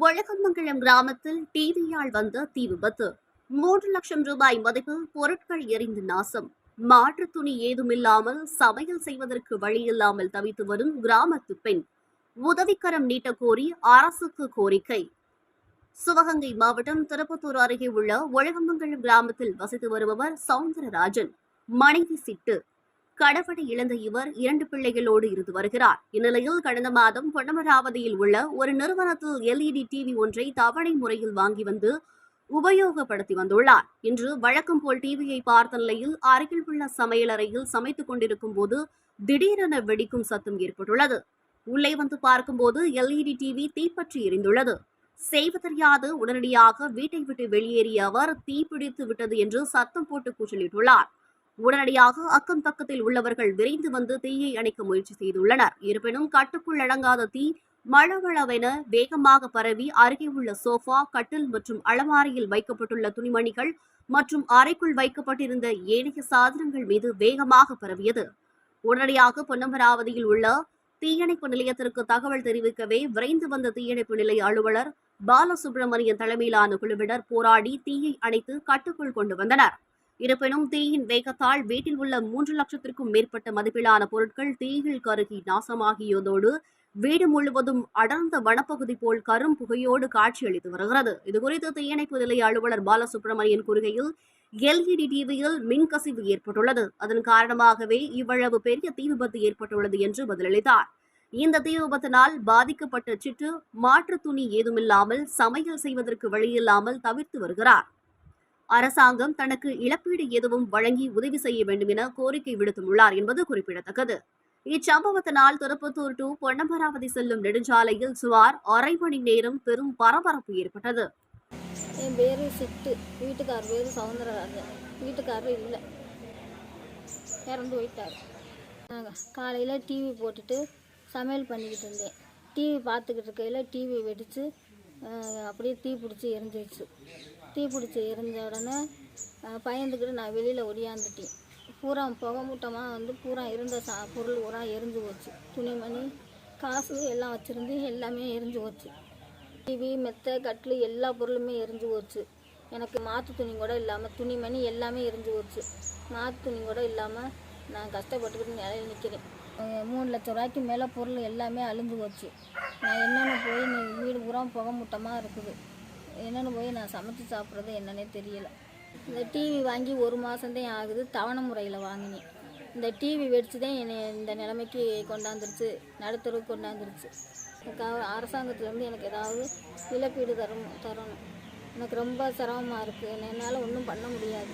வழக்கமங்கலம் கிராமத்தில் டிவியால் வந்த தீ விபத்து. மூன்று லட்சம் ரூபாய் மதிப்பில் பொருட்கள் எரிந்து நாசம். மாற்று துணி ஏதுமில்லாமல் சமையல் செய்வதற்கு வழியில்லாமல் தவித்து வரும் கிராமத்து பெண். உதவிக்கரம் நீட்ட கோரி அரசுக்கு கோரிக்கை. சிவகங்கை மாவட்டம் திருப்பத்தூர் அருகே உள்ள ஒழகமங்கலம் கிராமத்தில் வசித்து வருபவர் சவுந்தரராஜன். மனைவி சிட்டு. கடவுளை இழந்த இவர் இரண்டு பிள்ளைகளோடு இருந்து வருகிறார். இந்நிலையில் கடந்த மாதம் பொன்னமராவதியில் உள்ள ஒரு நிறுவனத்தில் எல்இடி டிவி ஒன்றை தவணை முறையில் வாங்கி வந்து உபயோகப்படுத்தி வந்துள்ளார். இன்று வழக்கம் போல் டிவியை பார்த்த நிலையில் அருகில் உள்ள சமையலறையில் சமைத்துக் கொண்டிருக்கும் போது திடீரென வெடிக்கும் சத்தம் ஏற்பட்டுள்ளது. உள்ளே வந்து பார்க்கும்போது எல்இடி டிவி தீப்பற்றி எரிந்துள்ளது. செய்வதறியாது உடனடியாக வீட்டை விட்டு வெளியேறிய அவர் தீப்பிடித்து விட்டது என்று சத்தம் போட்டு கூச்சலிட்டுள்ளார். உடனடியாக அக்கம் பக்கத்தில் உள்ளவர்கள் விரைந்து வந்து தீயை அணைக்க முயற்சி செய்துள்ளனர். இருப்பினும் கட்டுக்குள் அடங்காத தீ மளவளவென வேகமாக பரவி அருகே உள்ள சோஃபா கட்டில் மற்றும் அலமாரியில் வைக்கப்பட்டுள்ள துணிமணிகள் மற்றும் அறைக்குள் வைக்கப்பட்டிருந்த ஏனைய சாதனங்கள் மீது வேகமாக பரவியது. உடனடியாக பொன்னமராவதியில் உள்ள தீயணைப்பு நிலையத்திற்கு தகவல் தெரிவிக்கவே விரைந்து வந்த தீயணைப்பு நிலைய அலுவலர் பாலசுப்ரமணியன் தலைமையிலான குழுவினர் போராடி தீயை அணைத்து கட்டுக்குள் கொண்டு வந்தனர். இருப்பினும் தீயின் வேகத்தால் வீட்டில் உள்ள மூன்று லட்சத்திற்கும் மேற்பட்ட மதிப்பிலான பொருட்கள் தீயில் கருகி நாசமாகியதோடு வீடு முழுவதும் அடர்ந்த வனப்பகுதி போல் கரும் புகையோடு காட்சியளித்து வருகிறது. இதுகுறித்து தீயணைப்பு நிலைய அலுவலர் பாலசுப்ரமணியன் கூறுகையில் எல்இடி டிவியில் மின்கசிவு ஏற்பட்டுள்ளது. அதன் காரணமாகவே இவ்வளவு பெரிய தீ விபத்து ஏற்பட்டுள்ளது என்று பதிலளித்தார். இந்த தீ விபத்தினால் பாதிக்கப்பட்ட சிட்டு மாற்றுத் துணி ஏதுமில்லாமல் சமையல் செய்வதற்கு வழியில்லாமல் தவிர்த்து வருகிறார். அரசாங்கம் தனக்கு இழப்பீடு எதுவும் வழங்கி உதவி செய்ய வேண்டும் என கோரிக்கை விடுத்துள்ளார் என்பது குறிப்பிடத்தக்கது. இச்சம்பவத்தினால் திருப்பத்தூர் டு பொன்னமராவதி செல்லும் நெடுஞ்சாலையில் சுமார் அரை மணி நேரம் பெரும் பரபரப்பு ஏற்பட்டது. என் பேரு சிட்டு. வீட்டுக்கார் பேர் சவுந்தரராஜன். வீட்டுக்காரர் இல்லை. இறந்து போயிட்டார். நாங்கள் காலையில் டிவி போட்டுட்டு சமையல் பண்ணிக்கிட்டு இருந்தேன். டிவி பார்த்துக்கிட்டு இருக்கையில் டிவி வெடித்து அப்படியே தீ பிடிச்சி எரிஞ்சிருச்சு. தீ பிடிச்சி எரிஞ்ச உடனே பயந்துக்கிட்டு நான் வெளியில் ஒடியாந்துட்டேன். பூரா புகை மூட்டமாக வந்து பூரா இருந்த சா பொருள் பூரா எரிஞ்சு போச்சு. துணிமணி காசு எல்லாம் வச்சுருந்து எல்லாமே எரிஞ்சு போச்சு. டிவி மெத்தை கட்டில் எல்லா பொருளுமே எரிஞ்சு போச்சு. எனக்கு மாற்று துணி கூட இல்லாமல் துணிமணி எல்லாமே எரிஞ்சு போச்சு. மாற்று துணி கூட இல்லாமல் நான் கஷ்டப்பட்டுக்கிட்டு நிலையில் நிற்கிறேன் மூணு லட்ச ரூபாய்க்கு மேலே பொருள் எல்லாமே அழிஞ்சு போச்சு. நான் என்னென்ன போய் வீடு பூரா புகை மூட்டமாக இருக்குது. என்னென்னு போய் நான் சமைச்சு சாப்பிட்றது என்னன்னே தெரியலை. இந்த டிவி வாங்கி ஒரு மாதம்தான் ஆகுது தவணை முறையில் வாங்கினேன். இந்த டிவி வெடிச்சு தான் என்னை இந்த நிலைமைக்கு கொண்டாந்துருச்சு நடுத்தருக்கு கொண்டாந்துருச்சு. எனக்கு அரசாங்கத்துலேருந்து எனக்கு ஏதாவது இழப்பீடு தரணும் தரணும். எனக்கு ரொம்ப சிரமமாக இருக்குது என்னால் ஒன்றும் பண்ண முடியாது.